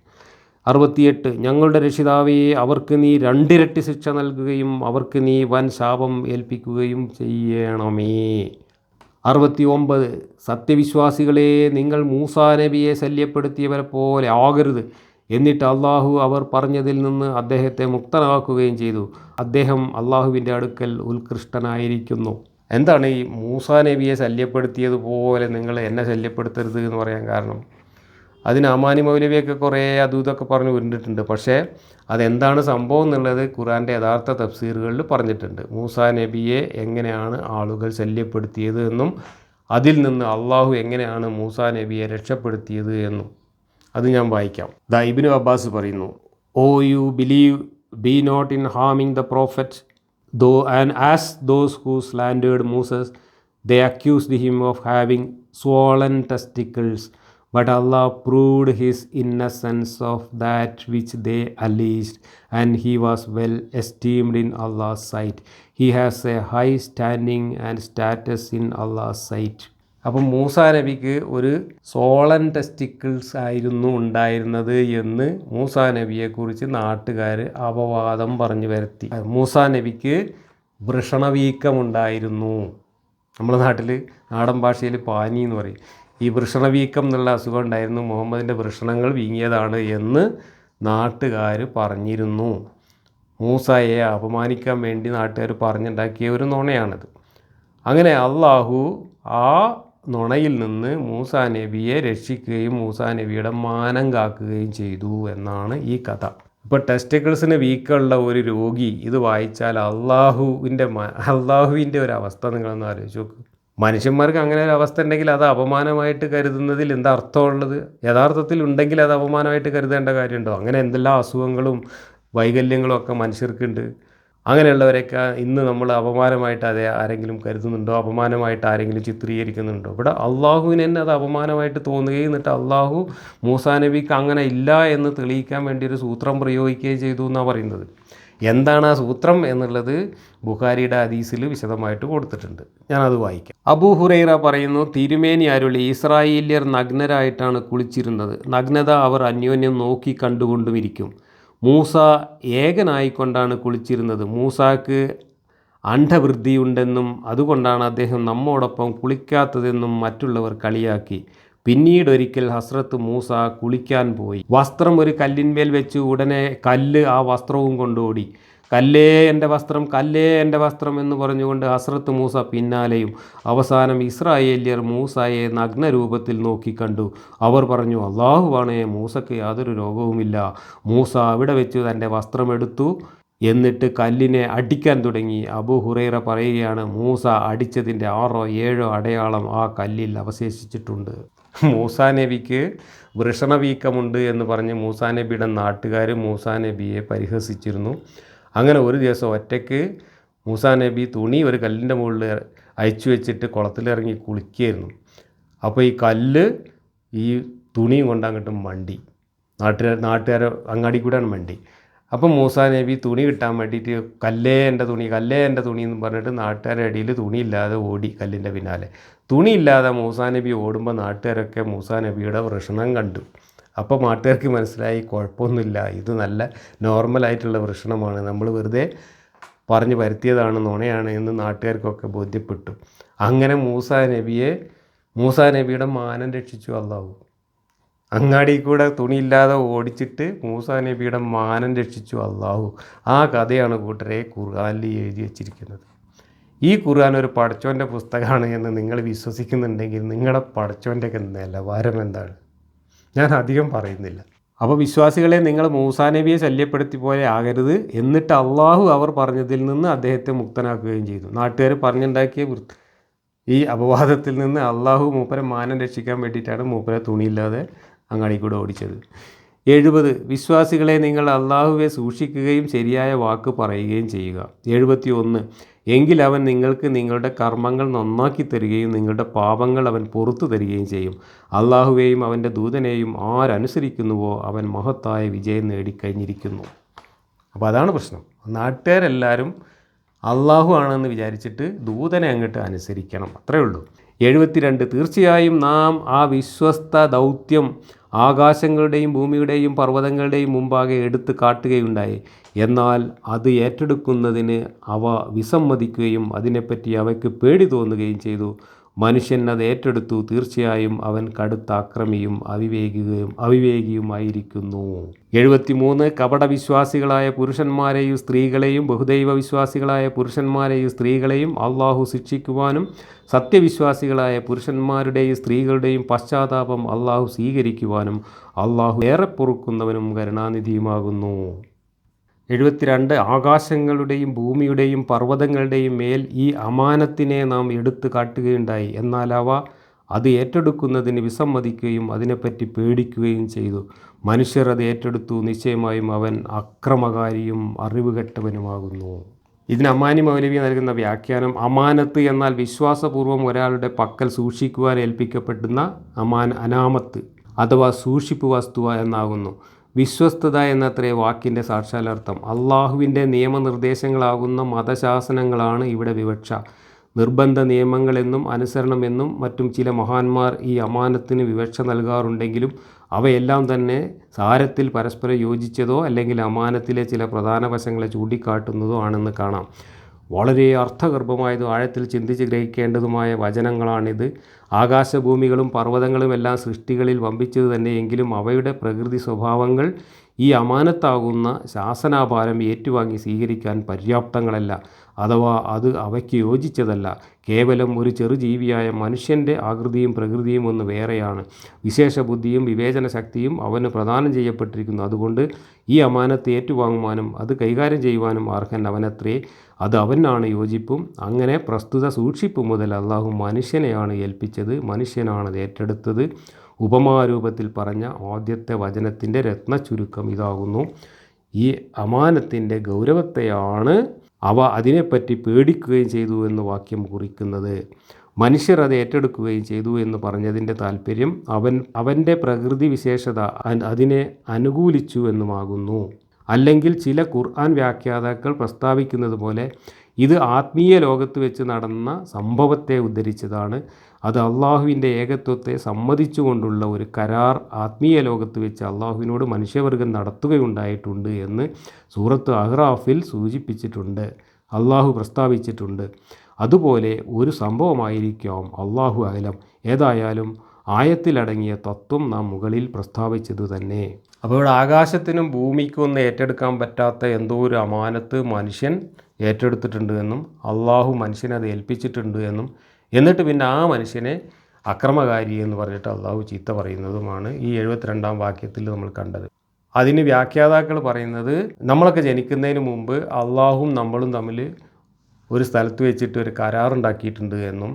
അറുപത്തിയെട്ട് ഞങ്ങളുടെ രക്ഷിതാവേ അവർക്ക് നീ രണ്ടിരട്ടി ശിക്ഷ നൽകുകയും അവർക്ക് നീ വൻ ശാപം ഏൽപ്പിക്കുകയും ചെയ്യണമേ. അറുപത്തി ഒമ്പത് സത്യവിശ്വാസികളെ നിങ്ങൾ മൂസാ നബിയെ ശല്യപ്പെടുത്തിയവരെ പോലെ ആകരുത്. എന്നിട്ട് അള്ളാഹു അവർ പറഞ്ഞതിൽ നിന്ന് അദ്ദേഹത്തെ മുക്തനാക്കുകയും ചെയ്തു. അദ്ദേഹം അള്ളാഹുവിന്റെ അടുക്കൽ ഉത്കൃഷ്ടനായിരിക്കുന്നു. എന്താണ് ഈ മൂസാ നബിയെ ശല്യപ്പെടുത്തിയതുപോലെ നിങ്ങൾ എന്നെ ശല്യപ്പെടുത്തരുത് എന്ന് പറയാൻ കാരണം? അതിന് അമാനി മൗലവിയൊക്കെ കുറേ അതും ഇതൊക്കെ പറഞ്ഞ് ഉരുണ്ടിട്ടുണ്ട്. പക്ഷേ അതെന്താണ് സംഭവം എന്നുള്ളത് ഖുറാന്റെ യഥാർത്ഥ തഫ്സീറുകളിൽ പറഞ്ഞിട്ടുണ്ട്. മൂസാ നബിയെ എങ്ങനെയാണ് ആളുകൾ ശല്യപ്പെടുത്തിയത് എന്നും അതിൽ നിന്ന് അള്ളാഹു എങ്ങനെയാണ് മൂസാ നബിയെ രക്ഷപ്പെടുത്തിയത് എന്നും. അത് ഞാൻ വായിക്കാം. ദ ഇബിനു അബ്ബാസ് പറയുന്നു ഓ you believe be not in ഹാമിങ് the prophet though and as those who slandered Moses they accused him of having swollen testicles. But allah proved his innocence of that which they alleged and he was well esteemed in allah's sight he has a high standing and status in allah's sight അപ്പം മൂസ നബിക്ക് ഒരു Solan testicles ആയിരുന്നു ഉണ്ടായിരുന്നത് എന്ന് മൂസ നബിയെക്കുറിച്ച് നാട്ടുകാർ അപവാദം പറഞ്ഞു വരുത്തി മൂസ നബിക്ക് വൃഷണവീക്കമുണ്ടായിരുന്നു നമ്മുടെ നാട്ടിൽ നാടൻ ഭാഷയിൽ പാനി എന്ന് പറയും ഈ വൃഷണവീക്കം എന്നുള്ള അസുഖം ഉണ്ടായിരുന്നു. മുഹമ്മദിന്റെ വൃഷണങ്ങൾ വീങ്ങിയതാണ് എന്ന് നാട്ടുകാർ പറഞ്ഞിരുന്നു. മൂസയെ അപമാനിക്കാൻ വേണ്ടി നാട്ടുകാർ പറഞ്ഞുണ്ടാക്കിയ ഒരു നുണയാണിത്. അങ്ങനെ അള്ളാഹു ആ നുണയിൽ നിന്ന് മൂസാ നബിയെ രക്ഷിക്കുകയും മൂസാ നബിയുടെ മാനം കാക്കുകയും ചെയ്തു എന്നാണ് ഈ കഥ. ഇപ്പോൾ ടെസ്റ്റിക്കിൾസിന് വീക്കുള്ള ഒരു രോഗി ഇത് വായിച്ചാൽ അള്ളാഹുവിന്റെ അള്ളാഹുവിന്റെ ഒരു അവസ്ഥ നിങ്ങളൊന്ന് ആലോചിച്ച് നോക്ക്. മനുഷ്യന്മാർക്ക് അങ്ങനെ ഒരു അവസ്ഥ ഉണ്ടെങ്കിൽ അത് അപമാനമായിട്ട് കരുതുന്നതിൽ എന്താ അർത്ഥമുള്ളത്? യഥാർത്ഥത്തിൽ ഉണ്ടെങ്കിൽ അത് അപമാനമായിട്ട് കരുതേണ്ട കാര്യമുണ്ടോ? അങ്ങനെ എന്തെല്ലാം അസുഖങ്ങളും വൈകല്യങ്ങളും ഒക്കെ മനുഷ്യർക്കുണ്ട്. അങ്ങനെയുള്ളവരെയൊക്കെ ഇന്ന് നമ്മൾ അപമാനമായിട്ട് അതേ ആരെങ്കിലും കരുതുന്നുണ്ടോ? അപമാനമായിട്ട് ആരെങ്കിലും ചിത്രീകരിക്കുന്നുണ്ടോ? ഇവിടെ അള്ളാഹുവിന് തന്നെ അത് അപമാനമായിട്ട് തോന്നുകയും എന്നിട്ട് അള്ളാഹു മൂസാ നബിക്ക് അങ്ങനെ ഇല്ല എന്ന് തെളിയിക്കാൻ വേണ്ടി ഒരു സൂത്രം പ്രയോഗിക്കുകയും ചെയ്തു എന്നാണ് പറയുന്നത്. എന്താണ് ആ സൂത്രം എന്നുള്ളത് ബുഖാരിയുടെ ഹദീസിൽ വിശദമായിട്ട് കൊടുത്തിട്ടുണ്ട്. ഞാനത് വായിക്കാം. അബു ഹുറൈറ പറയുന്നു തിരുമേനി അരുളി ഇസ്രായേലിയർ നഗ്നരായിട്ടാണ് കുളിച്ചിരുന്നത്. നഗ്നത അവർ അന്യോന്യം നോക്കി കണ്ടുകൊണ്ടും ഇരിക്കും മൂസ ഏകനായിക്കൊണ്ടാണ് കുളിച്ചിരുന്നത്. മൂസാക്ക് അണ്ഡവൃദ്ധിയുണ്ടെന്നും അതുകൊണ്ടാണ് അദ്ദേഹം നമ്മോടൊപ്പം കുളിക്കാത്തതെന്നും മറ്റുള്ളവർ കളിയാക്കി. പിന്നീട് ഒരിക്കൽ ഹസ്രത്ത് മൂസ കുളിക്കാൻ പോയി. വസ്ത്രം ഒരു കല്ലിന്മേൽ വെച്ച് ഉടനെ കല്ല് ആ വസ്ത്രവും കൊണ്ടോടി കല്ലേ എന്റെ വസ്ത്രം കല്ലേ എന്റെ വസ്ത്രം എന്ന് പറഞ്ഞുകൊണ്ട് ഹസ്രത്ത് മൂസ പിന്നാലെയും. അവസാനം ഇസ്രായേല്യർ മൂസായെ നഗ്നരൂപത്തിൽ നോക്കി കണ്ടു. അവർ പറഞ്ഞു അള്ളാഹുവാണേ മൂസയ്ക്ക് യാതൊരു രോഗവുമില്ല. മൂസ അവിടെ വെച്ച് തന്റെ വസ്ത്രമെടുത്തു എന്നിട്ട് കല്ലിനെ അടിക്കാൻ തുടങ്ങി. അബു ഹുറൈറ പറയുകയാണ് മൂസ അടിച്ചതിന്റെ ആറോ ഏഴോ അടയാളം ആ കല്ലിൽ അവശേഷിച്ചിട്ടുണ്ട്. മൂസാ നബിക്ക് വൃഷണവീക്കമുണ്ട് എന്ന് പറഞ്ഞ് മൂസാ നബിയുടെ നാട്ടുകാർ മൂസാ നബിയെ പരിഹസിച്ചിരുന്നു. അങ്ങനെ ഒരു ദിവസം ഒറ്റയ്ക്ക് മൂസാ നബി തുണി ഒരു കല്ലിന്റെ മുകളിൽ അയച്ചു വെച്ചിട്ട് കുളത്തിലിറങ്ങി കുളിക്കുകയായിരുന്നു. അപ്പോൾ ഈ കല്ല് ഈ തുണിയും കൊണ്ട് അങ്ങോട്ട് മണ്ടി. നാട്ടുകാർ നാട്ടുകാരെ അങ്ങാടി കൂടെയാണ് മണ്ടി. അപ്പം മൂസാ നബി തുണി കിട്ടാൻ വേണ്ടിയിട്ട് കല്ലേ എന്റെ തുണി കല്ലേ എന്റെ തുണി എന്ന് പറഞ്ഞിട്ട് നാട്ടുകാരുടെ ഇടയിൽ തുണിയില്ലാതെ ഓടി കല്ലിന്റെ പിന്നാലെ. തുണിയില്ലാതെ മൂസാ നബി ഓടുമ്പോൾ നാട്ടുകാരൊക്കെ മൂസാ നബിയുടെ വൃഷണം കണ്ടു. അപ്പോൾ നാട്ടുകാർക്ക് മനസ്സിലായി കുഴപ്പമൊന്നുമില്ല ഇത് നല്ല നോർമലായിട്ടുള്ള വൃഷണമാണ്. നമ്മൾ വെറുതെ പറഞ്ഞ് വരുത്തിയതാണ് നുണയാണ് എന്ന് നാട്ടുകാർക്കൊക്കെ ബോധ്യപ്പെട്ടു. അങ്ങനെ മൂസാ നബിയെ മൂസാ നബിയുടെ മാനം രക്ഷിച്ചു അള്ളാഹു അങ്ങാടി കൂടെ തുണിയില്ലാതെ ഓടിച്ചിട്ട് മൂസാ നബിയുടെ മാനം രക്ഷിച്ചു അള്ളാഹു ആ കഥയാണ് കൂട്ടരെ ഖുർആാനിൽ എഴുതി വച്ചിരിക്കുന്നത്. ഈ ഖുർആൻ ഒരു പടച്ചോന്റെ പുസ്തകമാണ് എന്ന് നിങ്ങൾ വിശ്വസിക്കുന്നുണ്ടെങ്കിൽ നിങ്ങളുടെ പടച്ചോന്റെയൊക്കെ നിലവാരം എന്താണ്? ഞാൻ അധികം പറയുന്നില്ല. അപ്പോൾ വിശ്വാസികളെ നിങ്ങൾ മൂസാ നബിയെ ശല്യപ്പെടുത്തി പോലെ ആകരുത് എന്നിട്ട് അള്ളാഹു അവർ പറഞ്ഞതിൽ നിന്ന് അദ്ദേഹത്തെ മുക്തനാക്കുകയും ചെയ്തു. നാട്ടുകാർ പറഞ്ഞുണ്ടാക്കിയ ഈ അപവാദത്തിൽ നിന്ന് അള്ളാഹു മൂപ്പരെ മാനം രക്ഷിക്കാൻ വേണ്ടിയിട്ടാണ് മൂപ്പരെ തുണിയില്ലാതെ അങ്ങാടി കൂടെ ഓടിച്ചത്. എഴുപത് വിശ്വാസികളെ നിങ്ങൾ അള്ളാഹുവെ സൂക്ഷിക്കുകയും ശരിയായ വാക്ക് പറയുകയും ചെയ്യുക. എഴുപത്തി ഒന്ന് എങ്കിൽ അവൻ നിങ്ങൾക്ക് നിങ്ങളുടെ കർമ്മങ്ങൾ നന്നാക്കി തരികയും നിങ്ങളുടെ പാപങ്ങൾ അവൻ പുറത്തു തരികയും ചെയ്യും. അള്ളാഹുവേയും അവന്റെ ദൂതനെയും ആരനുസരിക്കുന്നുവോ അവൻ മഹത്തായ വിജയം നേടിക്കഴിഞ്ഞിരിക്കുന്നു. അപ്പോൾ അതാണ് പ്രശ്നം. നാട്ടുകാരെല്ലാവരും അള്ളാഹു ആണെന്ന് വിചാരിച്ചിട്ട് ദൂതനെ അങ്ങോട്ട് അനുസരിക്കണം. അത്രേ ഉള്ളൂ. എഴുപത്തിരണ്ട്. തീർച്ചയായും നാം ആ വിശ്വസ്ത ദൗത്യം ആകാശങ്ങളുടെയും ഭൂമിയുടെയും പർവതങ്ങളുടെയും മുമ്പാകെ എടുത്തു കാട്ടുകയുണ്ടായി. എന്നാൽ അത് ഏറ്റെടുക്കുന്നതിന് അവ വിസമ്മതിക്കുകയും അതിനെപ്പറ്റി അവയ്ക്ക് പേടി തോന്നുകയും ചെയ്തു. മനുഷ്യൻ അത് ഏറ്റെടുത്തു തീർച്ചയായും അവൻ കടുത്ത അക്രമിയും അവിവേകിയും അവിവേകിയുമായിരിക്കുന്നു. എഴുപത്തിമൂന്ന് കപടവിശ്വാസികളായ പുരുഷന്മാരെയും സ്ത്രീകളെയും ബഹുദൈവ വിശ്വാസികളായ പുരുഷന്മാരെയും സ്ത്രീകളെയും അള്ളാഹു ശിക്ഷിക്കുവാനും സത്യവിശ്വാസികളായ പുരുഷന്മാരുടെയും സ്ത്രീകളുടെയും പശ്ചാത്താപം അള്ളാഹു സ്വീകരിക്കുവാനും അള്ളാഹു ഏറെ പൊറുക്കുന്നവനും കരുണാനിധിയുമാകുന്നു. എഴുപത്തിരണ്ട് ആകാശങ്ങളുടെയും ഭൂമിയുടെയും പർവതങ്ങളുടെയും മേൽ ഈ അമാനത്തിനെ നാം എടുത്തു കാട്ടുകയുണ്ടായി. എന്നാൽ അവ അത് ഏറ്റെടുക്കുന്നതിന് വിസമ്മതിക്കുകയും അതിനെപ്പറ്റി പേടിക്കുകയും ചെയ്തു. മനുഷ്യർ അത് ഏറ്റെടുത്തു. നിശ്ചയമായും അവൻ അക്രമകാരിയും അറിവുകെട്ടവനുമാകുന്നു. ഇതിന് അമാനി മൗലവി നൽകുന്ന വ്യാഖ്യാനം അമാനത്ത് എന്നാൽ വിശ്വാസപൂർവം ഒരാളുടെ പക്കൽ സൂക്ഷിക്കുവാൻ ഏൽപ്പിക്കപ്പെടുന്ന അമാൻ അനാമത്ത് അഥവാ സൂക്ഷിപ്പ് വസ്തുവ എന്നാകുന്നു. വിശ്വസ്തത എന്നത്രേ വാക്കിന്റെ സാക്ഷാലർത്ഥം. അള്ളാഹുവിന്റെ നിയമനിർദ്ദേശങ്ങളാകുന്ന മതശാസനങ്ങളാണ് ഇവിടെ വിവക്ഷ. നിർബന്ധ നിയമങ്ങളെന്നും അനുസരണമെന്നും മറ്റും ചില മഹാന്മാർ ഈ അമാനത്തിന് വിവക്ഷ നൽകാറുണ്ടെങ്കിലും അവയെല്ലാം തന്നെ സാരത്തിൽ പരസ്പരം യോജിച്ചതോ അല്ലെങ്കിൽ അമാനത്തിലെ ചില പ്രധാന വശങ്ങളെ ചൂണ്ടിക്കാട്ടുന്നതോ ആണെന്ന് കാണാം. വളരെ അർത്ഥഗർഭമായതും ആഴത്തിൽ ചിന്തിച്ച് ഗ്രഹിക്കേണ്ടതുമായ വചനങ്ങളാണിത്. ആകാശഭൂമികളും പർവതങ്ങളും എല്ലാം സൃഷ്ടികളിൽ വമ്പിച്ചത് തന്നെയെങ്കിലും അവയുടെ പ്രകൃതി സ്വഭാവങ്ങൾ ഈ അമാനത്താകുന്ന ശാസനാഭാരം ഏറ്റുവാങ്ങി സ്വീകരിക്കാൻ പര്യാപ്തങ്ങളല്ല. അഥവാ അത് അവയ്ക്ക് യോജിച്ചതല്ല. കേവലം ഒരു ചെറുജീവിയായ മനുഷ്യന്റെ ആകൃതിയും പ്രകൃതിയും ഒന്ന് വേറെയാണ്. വിശേഷ ബുദ്ധിയും വിവേചന ശക്തിയും അവന് പ്രദാനം ചെയ്യപ്പെട്ടിരിക്കുന്നു. അതുകൊണ്ട് ഈ അമാനത്തെ ഏറ്റുവാങ്ങുവാനും അത് കൈകാര്യം ചെയ്യുവാനും അർഹൻ അവനത്രേ. അത് അവനാണ് യോജിപ്പും അങ്ങനെ പ്രസ്തുത സൂക്ഷിപ്പ് മുതൽ അള്ളാഹു മനുഷ്യനെയാണ് ഏൽപ്പിച്ചത് മനുഷ്യനാണ് ഏറ്റെടുത്തത്. ഉപമാരൂപത്തിൽ പറഞ്ഞ ആദ്യത്തെ വചനത്തിന്റെ രത്ന ചുരുക്കം ഇതാകുന്നു. ഈ അമാനത്തിന്റെ ഗൗരവത്തെയാണ് അവ അതിനെപ്പറ്റി പേടിക്കുകയും ചെയ്തു എന്ന് വാക്യം കുറിക്കുന്നത്. മനുഷ്യർ അത് ഏറ്റെടുക്കുകയും ചെയ്തു എന്ന് പറഞ്ഞതിന്റെ താല്പര്യം അവൻ അവന്റെ പ്രകൃതി വിശേഷത അതിനെ അനുകൂലിച്ചു എന്നുമാകുന്നു. അല്ലെങ്കിൽ ചില ഖുർആൻ വ്യാഖ്യാതാക്കൾ പ്രസ്താവിക്കുന്നത് പോലെ ഇത് ആത്മീയ ലോകത്ത് വെച്ച് നടന്ന സംഭവത്തെ ഉദ്ധരിച്ചതാണ്. അത് അള്ളാഹുവിന്റെ ഏകത്വത്തെ സമ്മതിച്ചുകൊണ്ടുള്ള ഒരു കരാർ ആത്മീയ ലോകത്ത് വെച്ച് അള്ളാഹുവിനോട് മനുഷ്യവർഗം നടത്തുകയുണ്ടായിട്ടുണ്ട് എന്ന് സൂറത്ത് അഹ്റാഫിൽ സൂചിപ്പിച്ചിട്ടുണ്ട് അള്ളാഹു പ്രസ്താവിച്ചിട്ടുണ്ട്. അതുപോലെ ഒരു സംഭവമായിരിക്കാം അള്ളാഹു അകലം ഏതായാലും ആയത്തിലടങ്ങിയ തത്വം നാം മുകളിൽ പ്രസ്താവിച്ചത് തന്നെ. അപ്പോൾ ആകാശത്തിനും ഭൂമിക്കും ഒന്നും ഏറ്റെടുക്കാൻ പറ്റാത്ത എന്തോ ഒരു അമാനത്ത് മനുഷ്യൻ ഏറ്റെടുത്തിട്ടുണ്ട് എന്നും അള്ളാഹു മനുഷ്യനെ ഏൽപ്പിച്ചിട്ടുണ്ട് എന്നും എന്നിട്ട് പിന്നെ ആ മനുഷ്യനെ അക്രമകാരി എന്ന് പറഞ്ഞിട്ട് അള്ളാഹു ചീത്ത പറയുന്നതുമാണ് ഈ എഴുപത്തിരണ്ടാം വാക്യത്തിൽ നമ്മൾ കണ്ടത്. അതിന് വ്യാഖ്യാതാക്കൾ പറയുന്നത് നമ്മളൊക്കെ ജനിക്കുന്നതിന് മുമ്പ് അള്ളാഹും നമ്മളും തമ്മിൽ ഒരു സ്ഥലത്ത് വെച്ചിട്ട് ഒരു കരാറുണ്ടാക്കിയിട്ടുണ്ട് എന്നും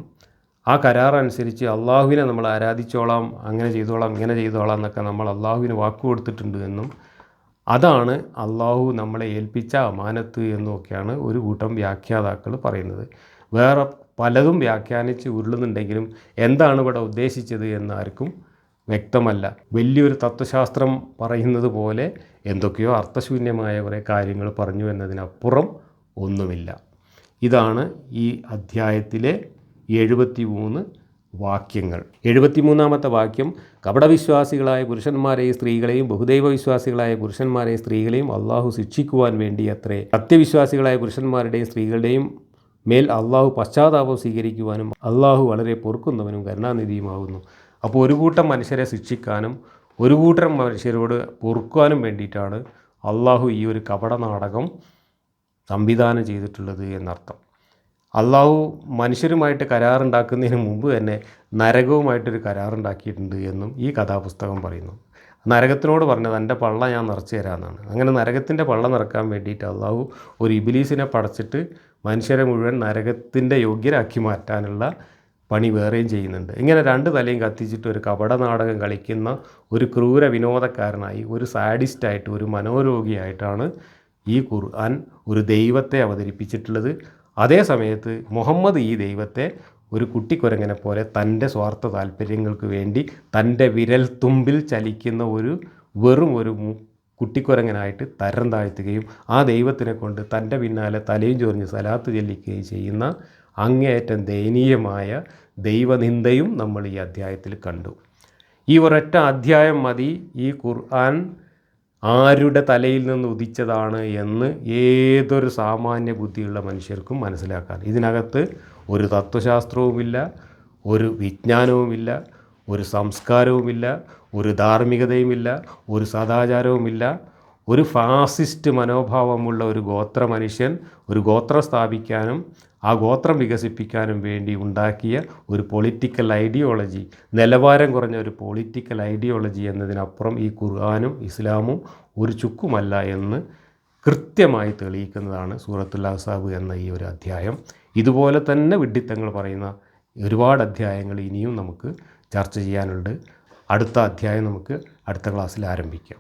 ആ കരാറനുസരിച്ച് അള്ളാഹുവിനെ നമ്മൾ ആരാധിച്ചോളാം അങ്ങനെ ചെയ്തോളാം ഇങ്ങനെ ചെയ്തോളാം എന്നൊക്കെ നമ്മൾ അള്ളാഹുവിന് വാക്ക് കൊടുത്തിട്ടുണ്ട് എന്നും അതാണ് അള്ളാഹു നമ്മളെ ഏൽപ്പിച്ച അമാനത്ത് എന്നൊക്കെയാണ് ഒരു കൂട്ടം വ്യാഖ്യാതാക്കൾ പറയുന്നത്. വേറെ പലതും വ്യാഖ്യാനിച്ച് ഉരുളുന്നുണ്ടെങ്കിലും എന്താണ് ഇവിടെ ഉദ്ദേശിച്ചത് എന്നാർക്കും വ്യക്തമല്ല. വലിയൊരു തത്വശാസ്ത്രം പറയുന്നത് പോലെ എന്തൊക്കെയോ അർത്ഥശൂന്യമായ കുറേ കാര്യങ്ങൾ പറഞ്ഞു എന്നതിനപ്പുറം ഒന്നുമില്ല. ഇതാണ് ഈ അധ്യായത്തിലെ എഴുപത്തി മൂന്ന് വാക്യങ്ങൾ. എഴുപത്തിമൂന്നാമത്തെ വാക്യം കപടവിശ്വാസികളായ പുരുഷന്മാരെയും സ്ത്രീകളെയും ബഹുദൈവ വിശ്വാസികളായ പുരുഷന്മാരെയും സ്ത്രീകളെയും അള്ളാഹു ശിക്ഷിക്കുവാൻ വേണ്ടി അത്രേ സത്യവിശ്വാസികളായ പുരുഷന്മാരുടെയും സ്ത്രീകളുടെയും മേൽ അള്ളാഹു പശ്ചാത്താപം സ്വീകരിക്കുവാനും അള്ളാഹു വളരെ പൊറുക്കുന്നവനും കരുണാനിധിയുമാകുന്നു. അപ്പോൾ ഒരു കൂട്ടം മനുഷ്യരെ ശിക്ഷിക്കാനും ഒരു കൂട്ടം മനുഷ്യരോട് പൊറുക്കാനും വേണ്ടിയിട്ടാണ് അള്ളാഹു ഈ ഒരു കപട നാടകം സംവിധാനം ചെയ്തിട്ടുള്ളത് എന്നർത്ഥം. അള്ളാഹു മനുഷ്യരുമായിട്ട് കരാറുണ്ടാക്കുന്നതിന് മുമ്പ് തന്നെ നരകവുമായിട്ടൊരു കരാറുണ്ടാക്കിയിട്ടുണ്ട് എന്നും ഈ കഥാപുസ്തകം പറയുന്നു. നരകത്തിനോട് പറഞ്ഞത് എന്റെ പള്ള ഞാൻ നിറച്ചു തരാമെന്നാണ്. അങ്ങനെ നരകത്തിന്റെ പള്ള നിറക്കാൻ വേണ്ടിയിട്ട് അള്ളാഹു ഒരു ഇബിലീസിനെ പടച്ചിട്ട് മനുഷ്യരെ മുഴുവൻ നരകത്തിന്റെ യോഗ്യരാക്കി മാറ്റാനുള്ള പണി വേറെയും ചെയ്യുന്നുണ്ട്. ഇങ്ങനെ രണ്ട് തലയും കത്തിച്ചിട്ട് ഒരു കപട നാടകം കളിക്കുന്ന ഒരു ക്രൂര വിനോദക്കാരനായി ഒരു സാഡിസ്റ്റായിട്ട് ഒരു മനോരോഗിയായിട്ടാണ് ഈ ഖുർആൻ ഒരു ദൈവത്തെ അവതരിപ്പിച്ചിട്ടുള്ളത്. അതേ സമയത്ത് മുഹമ്മദ് ഈ ദൈവത്തെ ഒരു കുട്ടിക്കുരങ്ങനെ പോലെ തന്റെ സ്വാർത്ഥ താല്പര്യങ്ങൾക്ക് വേണ്ടി തന്റെ വിരൽ തുമ്പിൽ ചലിക്കുന്ന ഒരു വെറും ഒരു കുട്ടിക്കുരങ്ങനായിട്ട് തരം താഴ്ത്തുകയും ആ ദൈവത്തിനെ കൊണ്ട് തന്റെ പിന്നാലെ തലയും ചൊറിഞ്ഞ് സലാത്ത് ചെല്ലിക്കുകയും ചെയ്യുന്ന അങ്ങേയറ്റം ദയനീയമായ ദൈവനിന്ദയും നമ്മൾ ഈ അധ്യായത്തിൽ കണ്ടു. ഈ ഒരൊറ്റ അധ്യായം മതി. ഈ ഖുർആൻ ആരുടെ തലയിൽ നിന്ന് ഉദിച്ചതാണ് എന്ന് ഏതൊരു സാമാന്യ ബുദ്ധിയുള്ള മനുഷ്യർക്കും മനസ്സിലാക്കാൻ. ഇതിനകത്ത് ഒരു തത്വശാസ്ത്രവുമില്ല ഒരു വിജ്ഞാനവുമില്ല ഒരു സംസ്കാരവുമില്ല ഒരു ധാർമ്മികതയുമില്ല ഒരു സദാചാരവുമില്ല. ഒരു ഫാസിസ്റ്റ് മനോഭാവമുള്ള ഒരു ഗോത്ര മനുഷ്യൻ ഒരു ഗോത്രം സ്ഥാപിക്കാനും ആ ഗോത്രം വികസിപ്പിക്കാനും വേണ്ടി ഉണ്ടാക്കിയ ഒരു പൊളിറ്റിക്കൽ ഐഡിയോളജി നിലവാരം കുറഞ്ഞ ഒരു പൊളിറ്റിക്കൽ ഐഡിയോളജി എന്നതിനപ്പുറം ഈ ഖുർആാനും ഇസ്ലാമും ഒരു ചുക്കുമല്ല എന്ന് കൃത്യമായി തെളിയിക്കുന്നതാണ് സൂറത്തുൽ അഹ്സാബ് എന്ന ഈ ഒരു അധ്യായം. ഇതുപോലെ തന്നെ വിഡ്ഢിത്തങ്ങൾ പറയുന്ന ഒരുപാട് അധ്യായങ്ങൾ ഇനിയും നമുക്ക് ചർച്ച ചെയ്യാനുണ്ട്. അടുത്ത അധ്യായം നമുക്ക് അടുത്ത ക്ലാസ്സിൽ ആരംഭിക്കാം.